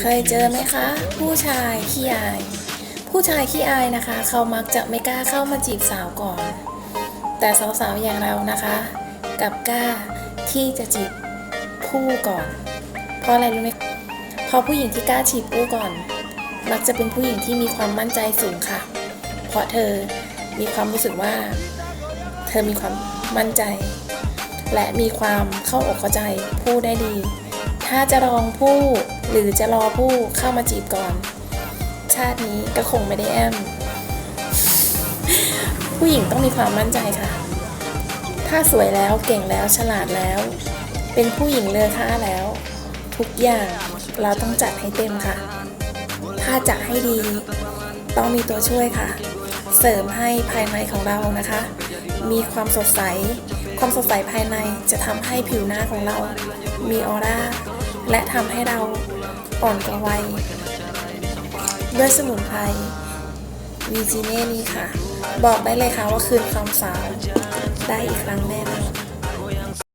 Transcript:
เคยเจอไหมคะ ผู้ชายขี้อาย ผู้ชายขี้อายนะคะ เขามักจะไม่กล้าเข้ามาจีบสาวก่อน แต่สาวๆอย่างเรานะคะกลับกล้าที่จะจีบผู้ก่อน เพราะอะไรรู้ไหมเพราะผู้หญิงที่กล้าจีบผู้ก่อน มักจะเป็นผู้หญิงที่มีความมั่นใจสูงค่ะ เพราะเธอมีความรู้สึกว่า เธอมีความมั่นใจ และมีความเข้าอกเข้าใจผู้ได้ดี ถ้าจะลองผู้ หรือจะรอผู้เข้ามาจีบก่อน ชาตินี้ก็คงไม่ได้แอม ผู้หญิงต้องมีความมั่นใจค่ะ ถ้าสวยแล้วเก่งแล้วฉลาดแล้ว เป็นผู้หญิงเลือค่าแล้ว ทุกอย่างเราต้องจัดให้เต็มค่ะ ถ้าจะให้ดี ต้องมีตัวช่วยค่ะ เสริมให้ภายในของเรานะคะ มีความสดใส ความสดใสภายในจะทำให้ผิวหน้าของเรา มีออร่า และทำให้เราอ่อนกว่าวัยด้วยสมุนไพรวีจีเน่นี้ค่ะ บอกได้เลยค่ะว่าคืนความสาวได้อีกครั้งแน่นอน